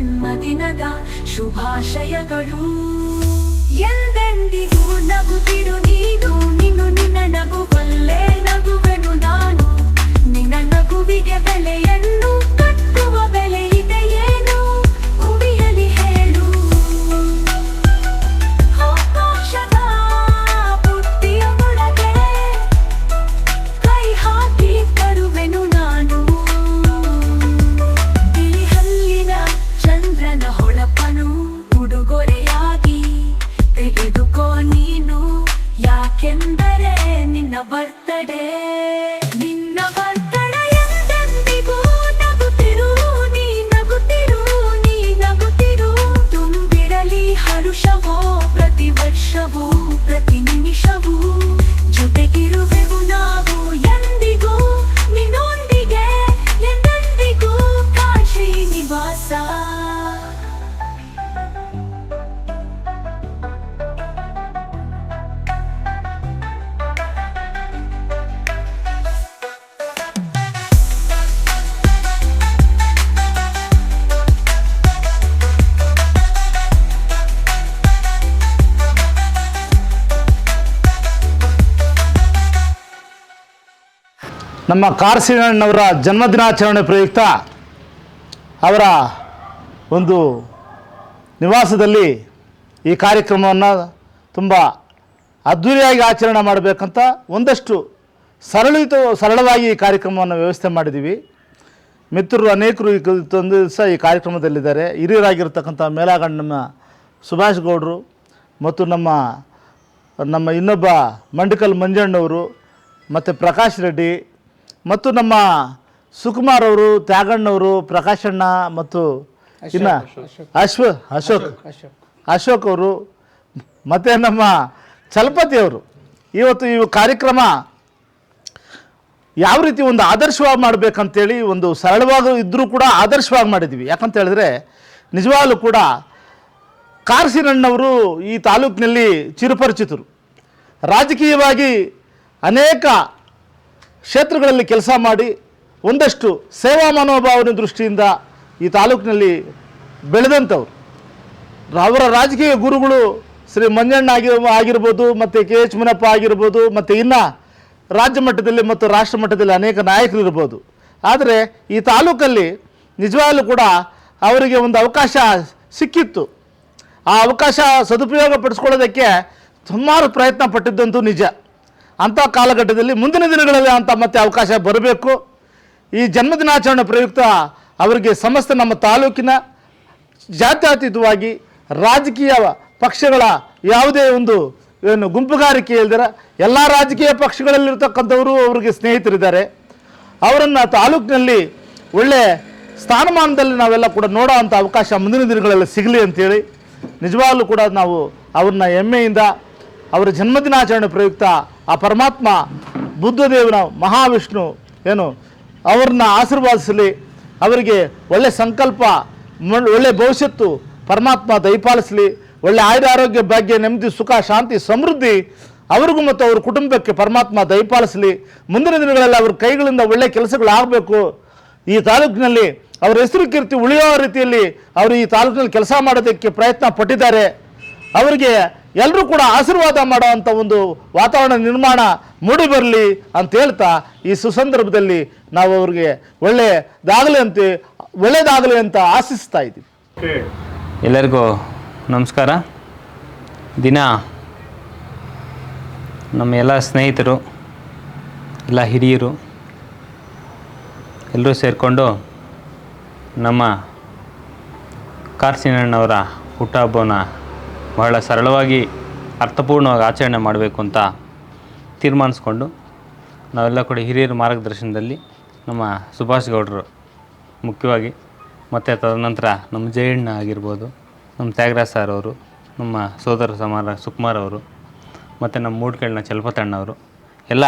ಜನ್ಮದಿನದ ಶುಭಾಶಯಗಳು. ಎಂದೆಂದಿಗೂ ನಗುತ್ತಿರು ನೀನು. ನಮ್ಮ ಕಾರ್ಸಿನಣ್ಣವರ ಜನ್ಮದಿನಾಚರಣೆ ಪ್ರಯುಕ್ತ ಅವರ ಒಂದು ನಿವಾಸದಲ್ಲಿ ಈ ಕಾರ್ಯಕ್ರಮವನ್ನು ತುಂಬ ಅದ್ಧೂರಿಯಾಗಿ ಆಚರಣೆ ಮಾಡಬೇಕಂತ ಒಂದಷ್ಟು ಸರಳಿತ, ಸರಳವಾಗಿ ಈ ಕಾರ್ಯಕ್ರಮವನ್ನು ವ್ಯವಸ್ಥೆ ಮಾಡಿದ್ದೀವಿ. ಮಿತ್ರರು ಅನೇಕರು ಈ ಒಂದು ದಿವಸ ಈ ಕಾರ್ಯಕ್ರಮದಲ್ಲಿದ್ದಾರೆ. ಹಿರಿಯರಾಗಿರ್ತಕ್ಕಂಥ ಮೇಲಾಗಣ್ಣ ನಮ್ಮ ಸುಭಾಷ್ ಗೌಡರು ಮತ್ತು ನಮ್ಮ ನಮ್ಮ ಇನ್ನೊಬ್ಬ ಮಂಡಿಕಲ್ ಮಂಜಣ್ಣವರು ಮತ್ತು ಪ್ರಕಾಶ್ ರೆಡ್ಡಿ ಮತ್ತು ನಮ್ಮ ಸುಕುಮಾರ್ ಅವರು ತ್ಯಾಗಣ್ಣವರು ಪ್ರಕಾಶಣ್ಣ ಮತ್ತು ಇನ್ನು ಅಶ್ವ ಅಶೋಕ್. ಅಶೋಕ್ ಅವರು ಮತ್ತು ನಮ್ಮ ಚಲಪತಿ ಅವರು. ಇವತ್ತು ಈ ಕಾರ್ಯಕ್ರಮ ಯಾವ ರೀತಿ ಒಂದು ಆದರ್ಶವಾಗಿ ಮಾಡಬೇಕಂತೇಳಿ ಒಂದು ಸರಳವಾಗಿ ಇದ್ದರೂ ಕೂಡ ಆದರ್ಶವಾಗಿ ಮಾಡಿದ್ವಿ ಯಾಕಂತ ಹೇಳಿದ್ರೆ ನಿಜವಾಗ್ಲೂ ಕೂಡ ಕಾರ್ಸಿನಣ್ಣವರು ಈ ತಾಲೂಕಿನಲ್ಲಿ ಚಿರಪರಿಚಿತರು. ರಾಜಕೀಯವಾಗಿ ಅನೇಕ ಕ್ಷೇತ್ರಗಳಲ್ಲಿ ಕೆಲಸ ಮಾಡಿ ಒಂದಷ್ಟು ಸೇವಾ ಮನೋಭಾವನೆ ದೃಷ್ಟಿಯಿಂದ ಈ ತಾಲೂಕಿನಲ್ಲಿ ಬೆಳೆದಂಥವ್ರು. ಅವರ ರಾಜಕೀಯ ಗುರುಗಳು ಶ್ರೀ ಮಂಜಣ್ಣ ಆಗಿ ಆಗಿರ್ಬೋದು, ಮತ್ತು ಕೆ ಎಚ್ ಮುನಪ್ಪ ಆಗಿರ್ಬೋದು, ಮತ್ತು ಇನ್ನು ರಾಜ್ಯ ಮಟ್ಟದಲ್ಲಿ ಮತ್ತು ರಾಷ್ಟ್ರ ಮಟ್ಟದಲ್ಲಿ ಅನೇಕ ನಾಯಕರು ಇರ್ಬೋದು. ಆದರೆ ಈ ತಾಲೂಕಲ್ಲಿ ನಿಜವಾಗಲೂ ಕೂಡ ಅವರಿಗೆ ಒಂದು ಅವಕಾಶ ಸಿಕ್ಕಿತ್ತು. ಆ ಅವಕಾಶ ಸದುಪಯೋಗ ಪಡಿಸ್ಕೊಳ್ಳೋದಕ್ಕೆ ಸುಮಾರು ಪ್ರಯತ್ನ ಪಟ್ಟಿದ್ದಂತೂ ನಿಜ. ಅಂಥ ಕಾಲಘಟ್ಟದಲ್ಲಿ ಮುಂದಿನ ದಿನಗಳಲ್ಲಿ ಅಂತ ಮತ್ತೆ ಅವಕಾಶ ಬರಬೇಕು. ಈ ಜನ್ಮದಿನಾಚರಣೆ ಪ್ರಯುಕ್ತ ಅವರಿಗೆ ಸಮಸ್ತ ನಮ್ಮ ತಾಲೂಕಿನ ಜಾತ್ಯತೀತವಾಗಿ ರಾಜಕೀಯ ಪಕ್ಷಗಳ ಯಾವುದೇ ಒಂದು, ಏನು ಗುಂಪುಗಾರಿಕೆ ಇಲ್ದಿರ ಎಲ್ಲ ರಾಜಕೀಯ ಪಕ್ಷಗಳಲ್ಲಿರ್ತಕ್ಕಂಥವರು ಅವರಿಗೆ ಸ್ನೇಹಿತರಿದ್ದಾರೆ. ಅವರನ್ನು ತಾಲೂಕಿನಲ್ಲಿ ಒಳ್ಳೆ ಸ್ಥಾನಮಾನದಲ್ಲಿ ನಾವೆಲ್ಲ ಕೂಡ ನೋಡೋ ಅಂಥ ಅವಕಾಶ ಮುಂದಿನ ದಿನಗಳಲ್ಲಿ ಸಿಗಲಿ ಅಂತೇಳಿ ನಿಜವಾಗಲೂ ಕೂಡ ನಾವು ಅವ್ರನ್ನ ಹೆಮ್ಮೆಯಿಂದ ಅವರ ಜನ್ಮದಿನಾಚರಣೆ ಪ್ರಯುಕ್ತ ಆ ಪರಮಾತ್ಮ ಬುದ್ಧದೇವನ ಮಹಾವಿಷ್ಣು ಏನು ಅವ್ರನ್ನ ಆಶೀರ್ವಾದಿಸಲಿ, ಅವರಿಗೆ ಒಳ್ಳೆ ಸಂಕಲ್ಪ ಒಳ್ಳೆಯ ಒಳ್ಳೆ ಭವಿಷ್ಯತ್ತು ಪರಮಾತ್ಮ ದಯಪಾಲಿಸಲಿ, ಒಳ್ಳೆ ಆಯುರ ಆರೋಗ್ಯ, ಭಾಗ್ಯ, ನೆಮ್ಮದಿ, ಸುಖ, ಶಾಂತಿ, ಸಮೃದ್ಧಿ ಅವ್ರಿಗೂ ಮತ್ತು ಅವ್ರ ಕುಟುಂಬಕ್ಕೆ ಪರಮಾತ್ಮ ದಯಪಾಲಿಸಲಿ. ಮುಂದಿನ ದಿನಗಳಲ್ಲಿ ಅವ್ರ ಕೈಗಳಿಂದ ಒಳ್ಳೆ ಕೆಲಸಗಳಾಗಬೇಕು. ಈ ತಾಲೂಕಿನಲ್ಲಿ ಅವರ ಹೆಸರು ಕೀರ್ತಿ ಉಳಿಯೋ ರೀತಿಯಲ್ಲಿ ಅವರು ಈ ತಾಲೂಕಿನಲ್ಲಿ ಕೆಲಸ ಮಾಡೋದಕ್ಕೆ ಪ್ರಯತ್ನ ಪಟ್ಟಿದ್ದಾರೆ. ಅವರಿಗೆ ಎಲ್ಲರೂ ಕೂಡ ಆಶೀರ್ವಾದ ಮಾಡುವಂಥ ಒಂದು ವಾತಾವರಣ ನಿರ್ಮಾಣ ಮೂಡಿ ಬರಲಿ ಅಂತ ಹೇಳ್ತಾ ಈ ಸುಸಂದರ್ಭದಲ್ಲಿ ನಾವು ಅವ್ರಿಗೆ ಒಳ್ಳೆಯದಾಗಲಿ ಅಂತ ಒಳ್ಳೆಯದಾಗಲಿ ಅಂತ ಆಶಿಸ್ತಾ ಇದ್ದೀವಿ. ಎಲ್ಲರಿಗೂ ನಮಸ್ಕಾರ. ದಿನ ನಮ್ಮ ಎಲ್ಲ ಸ್ನೇಹಿತರು, ಎಲ್ಲ ಹಿರಿಯರು ಎಲ್ಲರೂ ಸೇರಿಕೊಂಡು ನಮ್ಮ ಕಾರ್ಸಿನಣ್ಣವರ ಹುಟ್ಟುಹಬ್ಬನ ಬಹಳ ಸರಳವಾಗಿ ಅರ್ಥಪೂರ್ಣವಾಗಿ ಆಚರಣೆ ಮಾಡಬೇಕು ಅಂತ ತೀರ್ಮಾನಿಸ್ಕೊಂಡು ನಾವೆಲ್ಲ ಕೂಡ ಹಿರಿಯರ ಮಾರ್ಗದರ್ಶನದಲ್ಲಿ ನಮ್ಮ ಸುಭಾಷ್ ಗೌಡರು ಮುಖ್ಯವಾಗಿ ಮತ್ತು ತದನಂತರ ನಮ್ಮ ಜಯಣ್ಣ ಆಗಿರ್ಬೋದು, ನಮ್ಮ ತ್ಯಾಗರಾಜ್ ಸರ್ ಅವರು, ನಮ್ಮ ಸೋದರ ಸಮಾರ ಸುಕುಮಾರ್ ಅವರು, ಮತ್ತು ನಮ್ಮ ಮೂಡ್ಕಳ್ನ ಚಲಪತಣ್ಣವರು ಎಲ್ಲ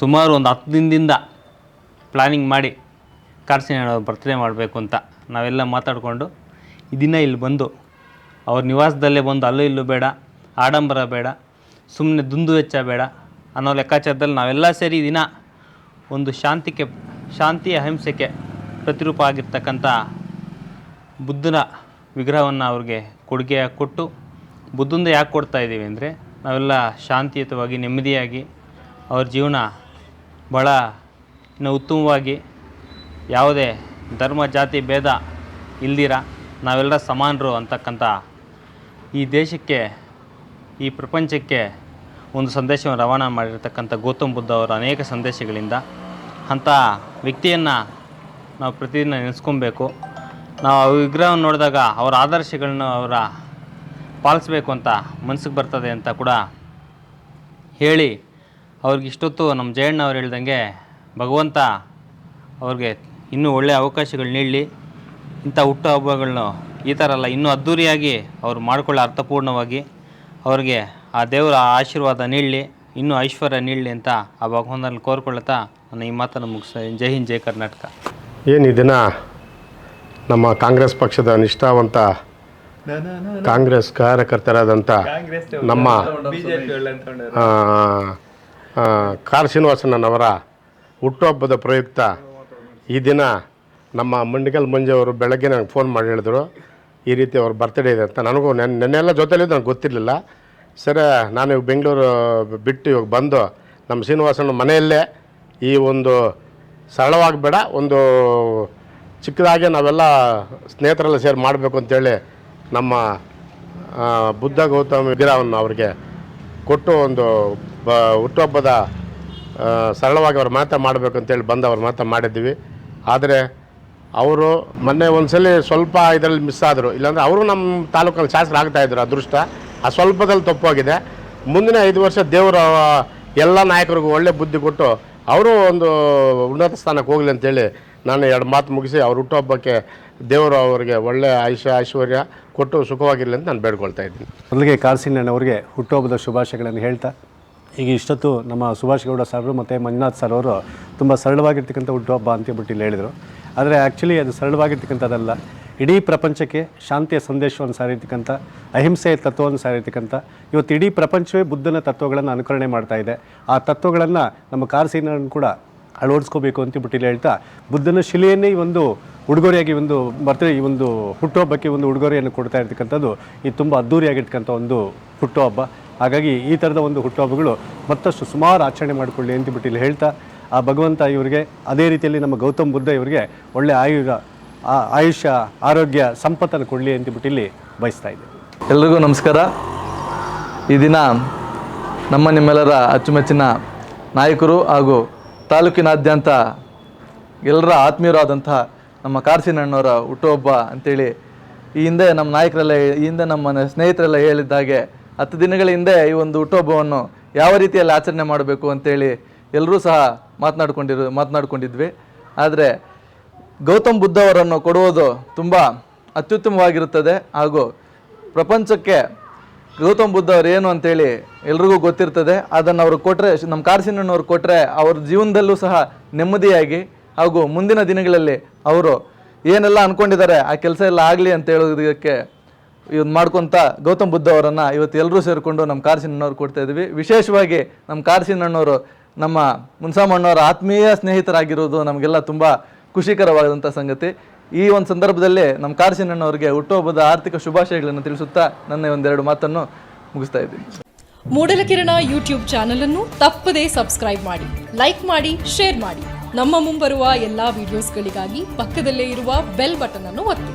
ಸುಮಾರು ಒಂದು ಹತ್ತು ದಿನದಿಂದ ಪ್ಲಾನಿಂಗ್ ಮಾಡಿ ಕಾರ್ಸಿನ ಬರ್ತ್ಡೇ ಮಾಡಬೇಕು ಅಂತ ನಾವೆಲ್ಲ ಮಾತಾಡಿಕೊಂಡು ಇದಿನ ದಿನ ಇಲ್ಲಿ ಬಂದು ಅವ್ರ ನಿವಾಸದಲ್ಲೇ ಬಂದು ಅಲ್ಲೂ ಇಲ್ಲೂ ಬೇಡ, ಆಡಂಬರ ಬೇಡ ಸುಮ್ಮನೆ ದುಂದು ವೆಚ್ಚ ಬೇಡ ಅನ್ನೋ ಲೆಕ್ಕಾಚಾರದಲ್ಲಿ ನಾವೆಲ್ಲ ಸೇರಿ ದಿನ ಒಂದು ಶಾಂತಿಗೆ ಶಾಂತಿ ಅಹಿಂಸೆಗೆ ಪ್ರತಿರೂಪ ಆಗಿರ್ತಕ್ಕಂಥ ಬುದ್ಧನ ವಿಗ್ರಹವನ್ನು ಅವ್ರಿಗೆ ಕೊಡುಗೆಯಾಗಿ ಕೊಟ್ಟು ಬುದ್ಧಂದ ಯಾಕೆ ಕೊಡ್ತಾ ಇದ್ದೀವಿ ಅಂದರೆ ನಾವೆಲ್ಲ ಶಾಂತಿಯುತವಾಗಿ, ನೆಮ್ಮದಿಯಾಗಿ ಅವ್ರ ಜೀವನ ಭಾಳ ಇನ್ನು ಉತ್ತಮವಾಗಿ ಯಾವುದೇ ಧರ್ಮ, ಜಾತಿ, ಭೇದ ಇಲ್ದಿರ ನಾವೆಲ್ಲ ಸಮಾನರು ಅಂತಕ್ಕಂಥ ಈ ದೇಶಕ್ಕೆ, ಈ ಪ್ರಪಂಚಕ್ಕೆ ಒಂದು ಸಂದೇಶವನ್ನು ರವಾನೆ ಮಾಡಿರ್ತಕ್ಕಂಥ ಗೌತಮ್ ಬುದ್ಧ ಅವರ ಅನೇಕ ಸಂದೇಶಗಳಿಂದ ಅಂಥ ವ್ಯಕ್ತಿಯನ್ನು ನಾವು ಪ್ರತಿದಿನ ನೆನೆಸ್ಕೊಬೇಕು. ನಾವು ವಿಗ್ರಹವನ್ನು ನೋಡಿದಾಗ ಅವರ ಆದರ್ಶಗಳನ್ನ ಅವರ ಪಾಲಿಸಬೇಕು ಅಂತ ಮನಸ್ಸಿಗೆ ಬರ್ತದೆ ಅಂತ ಕೂಡ ಹೇಳಿ ಅವ್ರಿಗೆ ಇಷ್ಟೊತ್ತು ನಮ್ಮ ಜಯಣ್ಣ ಅವ್ರು ಹೇಳ್ದಂಗೆ ಭಗವಂತ ಅವ್ರಿಗೆ ಇನ್ನೂ ಒಳ್ಳೆಯ ಅವಕಾಶಗಳು ನೀಡಲಿ. ಇಂಥ ಹುಟ್ಟು ಹಬ್ಬಗಳನ್ನ ಈ ಥರ ಅಲ್ಲ ಇನ್ನೂ ಅದ್ಧೂರಿಯಾಗಿ ಅವ್ರು ಮಾಡ್ಕೊಳ್ಳೋ ಅರ್ಥಪೂರ್ಣವಾಗಿ ಅವ್ರಿಗೆ ಆ ದೇವರ ಆಶೀರ್ವಾದ ನೀಡಲಿ ಇನ್ನೂ ಐಶ್ವರ್ಯ ನೀಡಲಿ ಅಂತ ಆ ಭಗವಂತನಲ್ಲಿ ಕೋರ್ಕೊಳ್ತಾ ನನ್ನ ಈ ಮಾತನ್ನು ಮುಗಿಸ ಜೈ ಹಿಂದ್ ಜೈ ಕರ್ನಾಟಕ. ಏನು ಈ ದಿನ ನಮ್ಮ ಕಾಂಗ್ರೆಸ್ ಪಕ್ಷದ ನಿಷ್ಠಾವಂತ ಕಾಂಗ್ರೆಸ್ ಕಾರ್ಯಕರ್ತರಾದಂಥ ನಮ್ಮ ಕಾರ್ ಶ್ರೀನಿವಾಸಣ್ಣನವರ ಹುಟ್ಟುಹಬ್ಬದ ಪ್ರಯುಕ್ತ ಈ ದಿನ ನಮ್ಮ ಮಂಡಿಗಲ್ ಮಂಜು ಅವರು ಬೆಳಗ್ಗೆ ನನಗೆ ಫೋನ್ ಮಾಡಿ ಹೇಳಿದ್ರು. ಈ ರೀತಿ ಅವ್ರ ಬರ್ತ್ಡೇ ಇದೆ ಅಂತ ನನಗೂ ನೆನ್, ನೆನ್ನೆಲ್ಲ ಜೊತೆಲಿದ್ದು ನನಗೆ ಗೊತ್ತಿರಲಿಲ್ಲ. ಸರಿ, ನಾನು ಇವಾಗ ಬೆಂಗಳೂರು ಬಿಟ್ಟು ಇವಾಗ ಬಂದು ನಮ್ಮ ಶ್ರೀನಿವಾಸನ ಮನೆಯಲ್ಲೇ ಈ ಒಂದು ಸರಳವಾಗಿ ಬೇಡ ಒಂದು ಚಿಕ್ಕದಾಗೆ ನಾವೆಲ್ಲ ಸ್ನೇಹಿತರೆಲ್ಲ ಸೇರಿ ಮಾಡಬೇಕು ಅಂತೇಳಿ ನಮ್ಮ ಬುದ್ಧ ಗೌತಮ ವಿಗ್ರಹವನ್ನು ಅವರಿಗೆ ಕೊಟ್ಟು ಒಂದು ಬ, ಹುಟ್ಟುಹಬ್ಬದ ಸರಳವಾಗಿ ಅವ್ರ ಮಾತ್ರ ಮಾಡಬೇಕು ಅಂತೇಳಿ ಬಂದು ಅವ್ರ ಮಾತ್ರ ಮಾಡಿದ್ವಿ ಆದರೆ ಅವರು ಮೊನ್ನೆ ಒಂದ್ಸಲಿ ಸ್ವಲ್ಪ ಇದರಲ್ಲಿ ಮಿಸ್ ಆದರು. ಇಲ್ಲಾಂದರೆ ಅವರು ನಮ್ಮ ತಾಲೂಕಲ್ಲಿ ಶಾಸಕರಾಗ್ತಾ ಆಗ್ತಾಯಿದ್ರು ಅದೃಷ್ಟ. ಆ ಸ್ವಲ್ಪದಲ್ಲಿ ತಪ್ಪಾಗಿದೆ. ಮುಂದಿನ ಐದು ವರ್ಷ ದೇವರು ಎಲ್ಲ ನಾಯಕರಿಗೂ ಒಳ್ಳೆ ಬುದ್ಧಿ ಕೊಟ್ಟು ಅವರು ಒಂದು ಉನ್ನತ ಸ್ಥಾನಕ್ಕೆ ಹೋಗಲಿ ಅಂತೇಳಿ ನಾನು ಎರಡು ಮಾತು ಮುಗಿಸಿ ಅವ್ರ ಹುಟ್ಟುಹಬ್ಬಕ್ಕೆ ದೇವರು ಅವರಿಗೆ ಒಳ್ಳೆಯ ಆಯುಷ್ಯ ಐಶ್ವರ್ಯ ಕೊಟ್ಟು ಸುಖವಾಗಿರಲಿ ಅಂತ ನಾನು ಬೇಡ್ಕೊಳ್ತಾ ಇದ್ದೀನಿ. ಮೊದಲಿಗೆ ಅವರಿಗೆ ಹುಟ್ಟುಹಬ್ಬದ ಶುಭಾಶಯಗಳನ್ನು ಹೇಳ್ತಾ, ಈಗ ಇಷ್ಟೊತ್ತು ನಮ್ಮ ಸುಭಾಷ್ ಗೌಡ ಸರ್ ಮತ್ತು ಮಂಜುನಾಥ್ ಸರ್ ಅವರು ತುಂಬ ಸರಳವಾಗಿರ್ತಕ್ಕಂಥ ಹುಟ್ಟುಹಬ್ಬ ಅಂತ ಹೇಳ್ಬಿಟ್ಟು ಇಲ್ಲಿ ಹೇಳಿದರು. ಆದರೆ ಆ್ಯಕ್ಚುಲಿ ಅದು ಸರಳವಾಗಿರ್ತಕ್ಕಂಥದ್ದಲ್ಲ. ಇಡೀ ಪ್ರಪಂಚಕ್ಕೆ ಶಾಂತಿಯ ಸಂದೇಶವನ್ನು ಸಾರಿರ್ತಕ್ಕಂಥ, ಅಹಿಂಸೆಯ ತತ್ವವನ್ನು ಸಾರಿರ್ತಕ್ಕಂಥ, ಇವತ್ತು ಇಡೀ ಪ್ರಪಂಚವೇ ಬುದ್ಧನ ತತ್ವಗಳನ್ನು ಅನುಕರಣೆ ಮಾಡ್ತಾ ಇದೆ. ಆ ತತ್ವಗಳನ್ನು ನಮ್ಮ ಕಾರ್ಸೀನನ್ನು ಕೂಡ ಅಳವಡಿಸ್ಕೋಬೇಕು ಅಂತ ಬಿಟ್ಟಿಲ್ಲ ಹೇಳ್ತಾ, ಬುದ್ಧನ ಶಿಲೆಯನ್ನೇ ಈ ಒಂದು ಉಡುಗೊರೆಯಾಗಿ ಒಂದು ಬರ್ತ್ಡೇ ಈ ಒಂದು ಹುಟ್ಟುಹಬ್ಬಕ್ಕೆ ಒಂದು ಉಡುಗೊರೆಯನ್ನು ಕೊಡ್ತಾ ಇರ್ತಕ್ಕಂಥದ್ದು ಇದು ತುಂಬ ಅದ್ಧೂರಿಯಾಗಿರ್ತಕ್ಕಂಥ ಒಂದು ಹುಟ್ಟುಹಬ್ಬ. ಹಾಗಾಗಿ ಈ ಥರದ ಒಂದು ಹುಟ್ಟುಹಬ್ಬಗಳು ಮತ್ತಷ್ಟು ಸುಮಾರು ಆಚರಣೆ ಮಾಡಿಕೊಳ್ಳಿ ಅಂತ ಇಲ್ಲಿ ಹೇಳ್ತಾ ಆ ಭಗವಂತ ಇವರಿಗೆ, ಅದೇ ರೀತಿಯಲ್ಲಿ ನಮ್ಮ ಗೌತಮ್ ಬುದ್ಧ ಇವರಿಗೆ ಒಳ್ಳೆ ಆಯುಗ, ಆ- ಆಯುಷ್ಯ, ಆರೋಗ್ಯ, ಸಂಪತ್ತನ್ನು ಕೊಡಲಿ ಅಂತ ಬಿಟ್ಟು ಇಲ್ಲಿ ಬಯಸ್ತಾ ಎಲ್ಲರಿಗೂ ಎಲ್ರಿಗೂ ನಮಸ್ಕಾರ. ಈ ದಿನ ನಮ್ಮ ನಿಮ್ಮೆಲ್ಲರ ಅಚ್ಚುಮೆಚ್ಚಿನ ನಾಯಕರು ಹಾಗೂ ತಾಲೂಕಿನಾದ್ಯಂತ ಎಲ್ಲರ ಆತ್ಮೀಯರಾದಂಥ ನಮ್ಮ ಕಾರ್ಸಿನಣ್ಣವರ ಹುಟ್ಟುಹಬ್ಬ ಅಂತೇಳಿ ಈ ಹಿಂದೆ ನಮ್ಮ ನಾಯಕರೆಲ್ಲ ಈ ಹಿಂದೆ ನಮ್ಮ ಸ್ನೇಹಿತರೆಲ್ಲ ಹೇಳಿದ್ದಾಗೆ ಹತ್ತು ದಿನಗಳ ಹಿಂದೆ ಈ ಒಂದು ಹುಟ್ಟುಹಬ್ಬವನ್ನು ಯಾವ ರೀತಿಯಲ್ಲಿ ಆಚರಣೆ ಮಾಡಬೇಕು ಅಂತೇಳಿ ಎಲ್ಲರೂ ಸಹ ಮಾತನಾಡ್ಕೊಂಡಿರು, ಮಾತನಾಡ್ಕೊಂಡಿದ್ವಿ. ಆದರೆ ಗೌತಮ್ ಬುದ್ಧ ಅವರನ್ನು ಕೊಡುವುದು ತುಂಬ ಅತ್ಯುತ್ತಮವಾಗಿರುತ್ತದೆ. ಹಾಗೂ ಪ್ರಪಂಚಕ್ಕೆ ಗೌತಮ್ ಬುದ್ಧ ಅವರು ಏನು ಅಂತೇಳಿ ಎಲ್ರಿಗೂ ಗೊತ್ತಿರ್ತದೆ. ಅದನ್ನು ಅವರು ಕೊಟ್ಟರೆ ನಮ್ಮ ಕಾರ್ಸಿನಣ್ಣವ್ರು ಕೊಟ್ಟರೆ ಅವ್ರ ಜೀವನದಲ್ಲೂ ಸಹ ನೆಮ್ಮದಿಯಾಗಿ ಹಾಗೂ ಮುಂದಿನ ದಿನಗಳಲ್ಲಿ ಅವರು ಏನೆಲ್ಲ ಅಂದ್ಕೊಂಡಿದ್ದಾರೆ ಆ ಕೆಲಸ ಎಲ್ಲ ಆಗಲಿ ಅಂತ ಹೇಳೋದಕ್ಕೆ ಇವ್ನು ಮಾಡ್ಕೊಂತ ಗೌತಮ್ ಬುದ್ಧ ಅವರನ್ನು ಇವತ್ತು ಎಲ್ಲರೂ ಸೇರಿಕೊಂಡು ನಮ್ಮ ಕಾರ್ಸಿನಣ್ಣವ್ರು ಕೊಡ್ತಾ ಇದ್ವಿ. ವಿಶೇಷವಾಗಿ ನಮ್ಮ ಕಾರ್ಸಿನಣ್ಣವರು ನಮ್ಮ ಮುನ್ಸಾಮಣ್ಣವರ ಆತ್ಮೀಯ ಸ್ನೇಹಿತರಾಗಿರೋದು ನಮಗೆಲ್ಲ ತುಂಬ ಖುಷಿಕರವಾದಂಥ ಸಂಗತಿ. ಈ ಒಂದು ಸಂದರ್ಭದಲ್ಲಿ ನಮ್ಮ ಕಾರ್ಸಿನಣ್ಣವರಿಗೆ ಹುಟ್ಟುಹಬ್ಬದ ಆರ್ಥಿಕ ಶುಭಾಶಯಗಳನ್ನು ತಿಳಿಸುತ್ತಾ ನನ್ನ ಒಂದೆರಡು ಮಾತನ್ನು ಮುಗಿಸ್ತಾ ಇದ್ದೀನಿ. ಮೂಡಲಕಿರಣ ಯೂಟ್ಯೂಬ್ ಚಾನಲ್ ಅನ್ನು ತಪ್ಪದೇ ಸಬ್ಸ್ಕ್ರೈಬ್ ಮಾಡಿ, ಲೈಕ್ ಮಾಡಿ, ಶೇರ್ ಮಾಡಿ. ನಮ್ಮ ಮುಂಬರುವ ಎಲ್ಲಾ ವಿಡಿಯೋಸ್ಗಳಿಗಾಗಿ ಪಕ್ಕದಲ್ಲೇ ಇರುವ ಬೆಲ್ ಬಟನ್ ಅನ್ನು ಒತ್ತಿ.